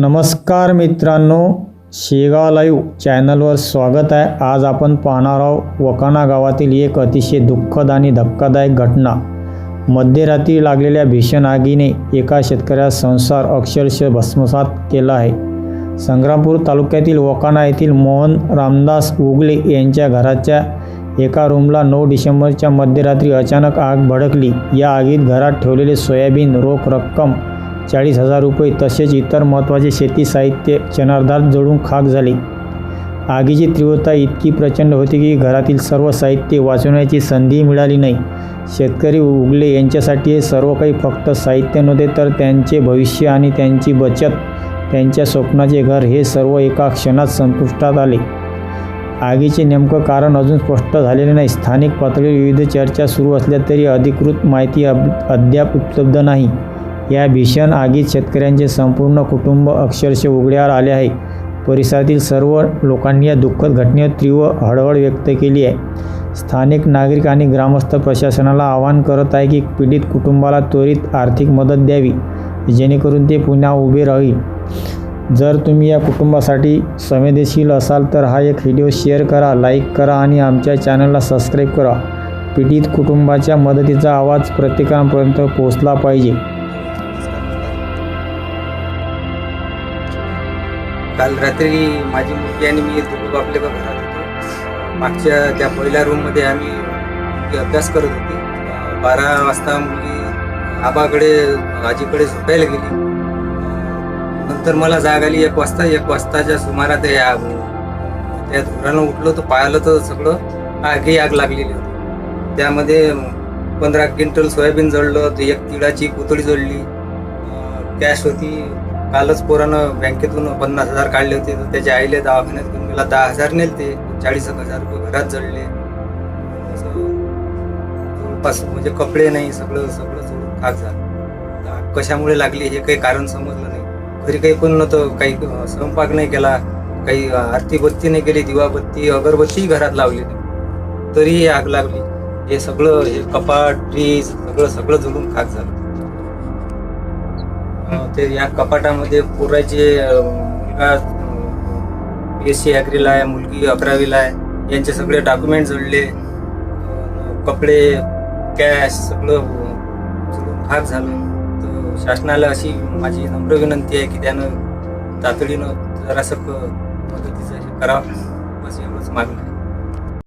नमस्कार मित्रांनो शेगाव लाईव्ह चॅनलवर स्वागत आहे. आज आपण पाहणार आहोत वकाना गावातील एक अतिशय दुःखद आणि धक्कादायक घटना. मध्यरात्री लागलेल्या भीषण आगीने एका शेतकऱ्याचा संसार अक्षरशः भस्मसात केला आहे. संग्रामपूर तालुक्यातील वकाना येथील मोहन रामदास उगले यांच्या घराच्या एका रूमला नऊ डिसेंबरच्या मध्यरात्री अचानक आग भडकली. या आगीत घरात ठेवलेले सोयाबीन रोख रक्कम चाळीस हजार रुपये तसेच इतर महत्त्वाचे शेती साहित्य क्षणार्धात जळून खाक झाले. आगीची तीव्रता इतकी प्रचंड होती की घरातील सर्व साहित्य वाचवण्याची संधी मिळाली नाही. शेतकरी उगले यांच्यासाठी हे सर्व काही फक्त साहित्य नव्हते तर त्यांचे भविष्य आणि त्यांची बचत त्यांच्या स्वप्नाचे घर हे सर्व एका क्षणात संपुष्टात आले. आगीचे नेमकं कारण अजून स्पष्ट झालेले नाही. स्थानिक पातळीवर विविध चर्चा सुरू असल्या तरी अधिकृत माहिती अद्याप उपलब्ध नाही. या भीषण आगीत शेतकऱ्यांचे संपूर्ण कुटुंब अक्षरशः उघड्यावर आले आहे. परिसरातील सर्व लोकांनी या दुःखद घटनेवर तीव्र हळहळ व्यक्त केली आहे. स्थानिक नागरिक आणि ग्रामस्थ प्रशासनाला आवाहन करत आहे की पीडित कुटुंबाला त्वरित आर्थिक मदत द्यावी जेणेकरून ते पुन्हा उभे राहील. जर तुम्ही या कुटुंबासाठी संवेदनशील असाल तर हा एक व्हिडिओ शेअर करा लाईक करा आणि आमच्या चॅनलला सबस्क्राईब करा. पीडित कुटुंबाच्या मदतीचा आवाज प्रत्येकापर्यंत पोहोचला पाहिजे. काल रात्री माझी मुलगी आणि मी दोघं आपल्या घरात होतो. मागच्या त्या पहिल्या रूममध्ये आम्ही मुलगी अभ्यास करत होती. बारा वाजता मुलगी आबाकडे आजीकडे झोपायला गेली. नंतर मला जाग आली एक वाजता एक वाजताच्या सुमारात या त्या धुरानं उठलो तर पाहिलं तर सगळं आगी आग लागलेली होती. त्यामध्ये पंधरा क्विंटल सोयाबीन जळलं ते एक तिळाची पुतळी जळली. कॅश होती कालच पोरानं बँकेतून पन्नास हजार काढले होते तर त्याच्या आईले दवाखान्यात घेऊन गेला. दहा हजार नेलते चाळीस एक हजार रुपये घरात जळले. असं जवळपास म्हणजे कपडे नाही सगळं सगळं जळून खाक झालं. कशामुळे लागली हे काही कारण समजलं नाही. घरी काही पण नव्हतं काही स्वयंपाक नाही केला काही आरती बत्ती नाही केली दिवाबत्ती अगरबत्ती घरात लावली. नाही तरीही आग लागली. हे सगळं हे कपाट फ्रीज सगळं सगळं जळून खाक झालं. ते या कपाटामध्ये पोराचे मुलगा एस सी ॲग्रीला आहे मुलगी अकरावीला आहे. यांचे सगळे डॉक्युमेंट जोडले. कपडे कॅश सगळं भाग झालं. तर शासनाला अशी माझी नम्र विनंती आहे की त्यानं तातडीनं जरासं मदतीचं हे करावं. बस एवढंच मागणं.